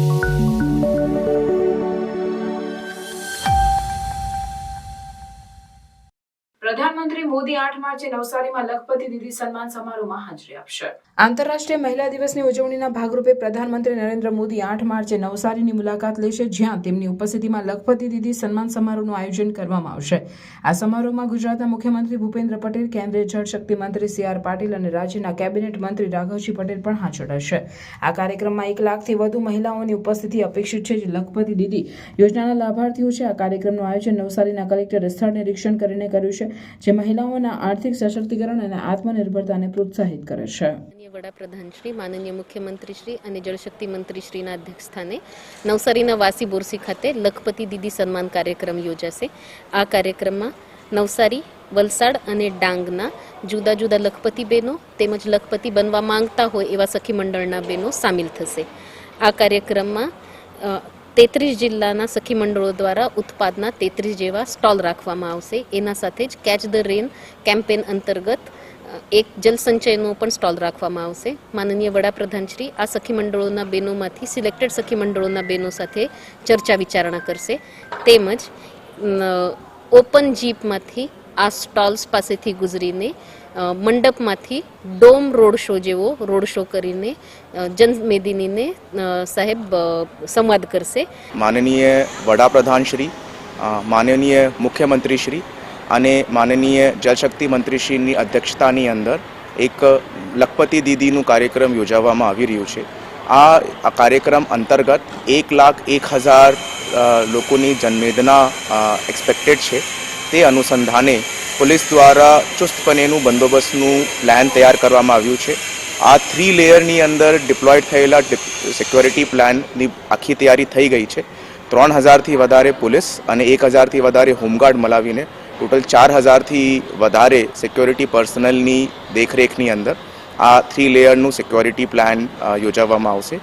Thank you. પ્રધાનમંત્રી મોદી આઠ માર્ચે નવસારીમાં લખપતિ દીદી સન્માન સમારોહમાં હાજરી આપશે. આંતરરાષ્ટ્રીય મહિલા દિવસની ઉજવણીના ભાગરૂપે પ્રધાનમંત્રી નરેન્દ્ર મોદી આઠ માર્ચે નવસારીની મુલાકાત લેશે, જ્યાં તેમની ઉપસ્થિતિમાં લખપતિ દીદી સન્માન સમારોહનું આયોજન કરવામાં આવશે. આ સમારોહમાં ગુજરાતના મુખ્યમંત્રી ભૂપેન્દ્ર પટેલ, કેન્દ્રીય જળશક્તિ મંત્રી સી આર પાટીલ અને રાજ્યના કેબિનેટ મંત્રી રાઘવજી પટેલ પણ હાજર રહેશે. આ કાર્યક્રમમાં એક લાખથી વધુ મહિલાઓની ઉપસ્થિતિ અપેક્ષિત છે, જે લખપતિ દીદી યોજનાના લાભાર્થીઓ છે. આ કાર્યક્રમનું આયોજન નવસારીના કલેક્ટરે સ્થળ નિરીક્ષણ કરીને કર્યું છે જે મહિલાઓના આર્થિક સશક્તિકરણ અને આત્મનિર્ભરતાને પ્રોત્સાહિત કરે છે. વડાપ્રધાન શ્રી, માનનીય મુખ્યમંત્રી શ્રી અને જળશક્તિ મંત્રી શ્રીના અધ્યક્ષસ્થાને નવસારીના વાસી બોરસી ખાતે લખપતિ દીદી સન્માન કાર્યક્રમ યોજાશે. આ કાર્યક્રમમાં નવસારી, વલસાડ અને ડાંગના જુદા જુદા લખપતિ બહેનો તેમજ લખપતિ બનવા માંગતા હોય એવા સખી મંડળના બહેનો સામેલ થશે. આ કાર્યક્રમમાં તેત્રીસ જિલ્લાના સખી મંડળો દ્વારા ઉત્પાદના તેત્રીસ જેવા સ્ટોલ રાખવામાં આવશે. એના સાથે જ કેચ ધ રેન કેમ્પેન અંતર્ગત એક જલસંચયનો પણ સ્ટોલ રાખવામાં આવશે. માનનીય વડાપ્રધાન શ્રી આ સખી મંડળોના બહેનોમાંથી સિલેક્ટેડ સખી મંડળોના બહેનો સાથે ચર્ચા વિચારણા કરશે. તેમજ ઓપન જીપમાંથી આ સ્ટોલ્સ પાસેથી ગુજરીને મંડપમાંથી ડોમ રોડ શો જેવો રોડ શો કરીને જનમેદિનીને સાહેબ સંવાદ કરશે. માનનીય વડાપ્રધાન શ્રી માનનીય મુખ્યમંત્રી શ્રી અને માનનીય જલશક્તિ મંત્રીશ્રીની અધ્યક્ષતાની અંદર એક લખપતિ દીદીનું કાર્યક્રમ યોજાવામાં આવી રહ્યું છે. આ કાર્યક્રમ અંતર્ગત એક લાખ એક હજાર લોકોની જનમેદના એક્સપેક્ટેડ છે. તે અનુસંધાને પોલીસ દ્વારા ચુસ્તપણેનું બંદોબસ્તનું પ્લાન તૈયાર કરવામાં આવ્યું છે. આ થ્રી લેયરની અંદર ડિપ્લોયડ થયેલા સિક્યોરિટી પ્લાનની આખી તૈયારી થઈ ગઈ છે. ત્રણ હજારથી વધારે પોલીસ અને એક હજારથી વધારે હોમગાર્ડ મલાવીને ટોટલ ચાર હજારથી વધારે સિક્યોરિટી પર્સનલની દેખરેખની અંદર આ થ્રી લેયરનું સિક્યોરિટી પ્લાન યોજવામાં આવશે.